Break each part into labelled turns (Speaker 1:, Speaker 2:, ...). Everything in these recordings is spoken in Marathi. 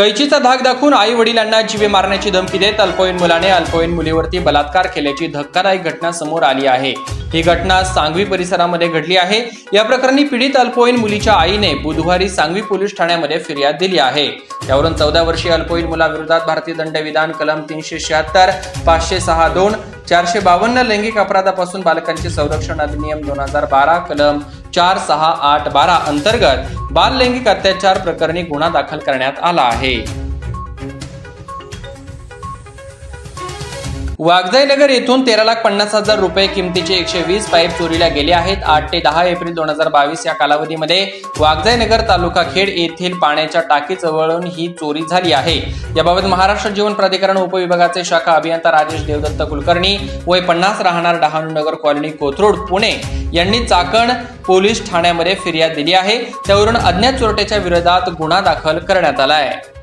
Speaker 1: कैचीचा धाक दाखवून आई वडिलांना जीवे मारण्याची धमकी देत अल्पवयीन मुलाने अल्पवयीन मुलीवरती बलात्कार केल्याची धक्कादायक घटना समोर आली आहे. ही घटना सांगवी परिसरामध्ये घडली आहे. या प्रकरणी पीडित अल्पवयीन मुलीच्या आईने बुधवारी सांगवी पोलीस ठाण्यामध्ये फिर्याद दिली आहे. त्यावरून चौदा वर्षीय अल्पवयीन मुलाविरोधात भारतीय दंडविधान कलम तीनशे शहात्तर पाचशे सहा दोन चारशे बावन्न लैंगिक अपराधापासून बालकांचे संरक्षण अधिनियम दोन हजार बारा कलम चार सहा आठ बारा अंतर्गत बाल लैंगिक अत्याचार प्रकरणी गुन्हा दाखल करण्यात आला आहे. वाघजय नगर येथून तेरा लाख पन्नास हजार रुपये किमतीचे एकशे वीस पाईप चोरीला गेले आहेत. आठ ते दहा एप्रिल दोन हजार बावीस या कालावधीमध्ये वागजाई नगर तालुका खेड येथील पाण्याच्या टाकीजवळून ही चोरी झाली आहे. याबाबत महाराष्ट्र जीवन प्राधिकरण उपविभागाचे शाखा अभियंता राजेश देवदत्त कुलकर्णी वय पन्नास राहणार डहाणू नगर कॉलनी कोथरूड पुणे यांनी चाकण पोलीस ठाण्यामध्ये फिर्याद दिली आहे. त्यावरून अज्ञात चोरट्याच्या विरोधात गुन्हा दाखल करण्यात आला आहे.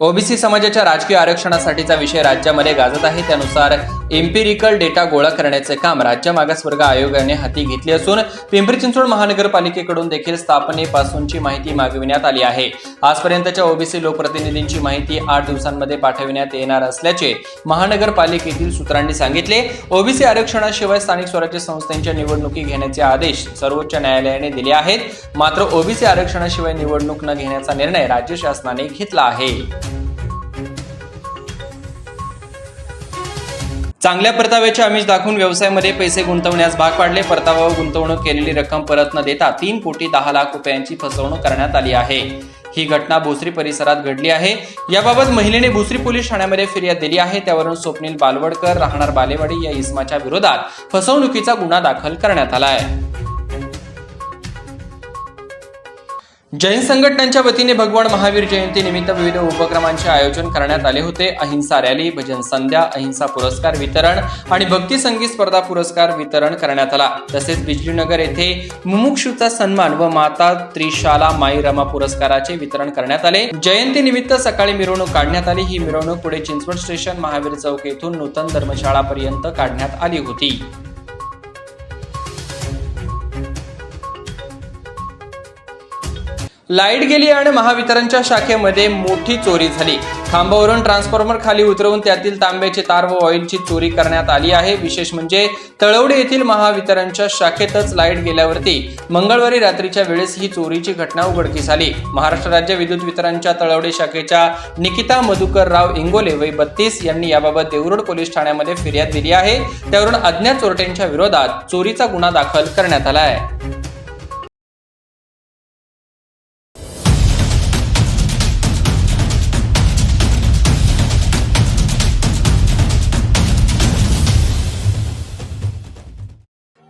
Speaker 1: ओबीसी समाजाच्या राजकीय आरक्षणासाठीचा विषय राज्यामध्ये गाजत आहे. त्यानुसार एम्पिरिकल डेटा गोळा करण्याचे काम राज्य मागासवर्ग आयोगाने हाती घेतले असून पिंपरी चिंचवड महानगरपालिकेकडून देखील स्थापनेपासूनची माहिती मागविण्यात आली आहे. आजपर्यंतच्या ओबीसी लोकप्रतिनिधींची माहिती आठ दिवसांमध्ये पाठविण्यात येणार असल्याचे महानगरपालिकेतील सूत्रांनी सांगितले. ओबीसी आरक्षणाशिवाय स्थानिक स्वराज्य संस्थांच्या निवडणुकी घेण्याचे आदेश सर्वोच्च न्यायालयाने दिले आहेत. मात्र ओबीसी आरक्षणाशिवाय निवडणूक न घेण्याचा निर्णय राज्य शासनाने घेतला आहे. चांगल्या परताव्याचे आमिष दाखवून व्यवसायामध्ये पैसे गुंतवण्यास भाग पाडले. परतावा व गुंतवणूक केलेली रक्कम परत न देता तीन कोटी दहा लाख रुपयांची फसवणूक करण्यात आली आहे. ही घटना भोसरी परिसरात घडली आहे. याबाबत महिलेने भोसरी पोलीस ठाण्यामध्ये फिर्याद दिली आहे. त्यावरून स्वप्नील बालवडकर राहणार बालेवाडी या इसमाच्या विरोधात फसवणुकीचा गुन्हा दाखल करण्यात आला आहे जैन संघटनांच्या वतीने भगवान महावीर जयंती निमित्त विविध उपक्रमांचे आयोजन करण्यात आले होते. अहिंसा रॅली भजन संध्या अहिंसा पुरस्कार वितरण आणि भक्ती संगीत स्पर्धा पुरस्कार वितरण करण्यात आला. तसेच बिजलीनगर येथे मुमुक्षूचा सन्मान व माता त्रिशाला माई रमा पुरस्काराचे वितरण करण्यात आले. जयंती निमित्त सकाळी मिरवणूक काढण्यात आली. ही मिरवणूक पुढे चिंचवड स्टेशन महावीर चौक येथून नूतन धर्मशाळापर्यंत काढण्यात आली होती. लाइट गेली आणि महावितरणच्या शाखेमध्ये मोठी चोरी झाली. खांबावरून ट्रान्सफॉर्मर खाली उतरवून त्यातील तांब्याचे तार व ऑइलची चोरी करण्यात आली आहे. विशेष म्हणजे तळवडे येथील महावितरणच्या शाखेतच लाइट गेल्यावरती मंगळवारी रात्रीच्या वेळेस ही चोरीची घटना उघडकीस आली. महाराष्ट्र राज्य विद्युत वितरणच्या तळवडे शाखेच्या निकिता मधुकर राव इंगोले वय बत्तीस यांनी याबाबत देवरुड पोलीस ठाण्यामध्ये फिर्याद दिली आहे. त्यावरून अज्ञात चोरट्यांच्या विरोधात चोरीचा गुन्हा दाखल करण्यात आला आहे.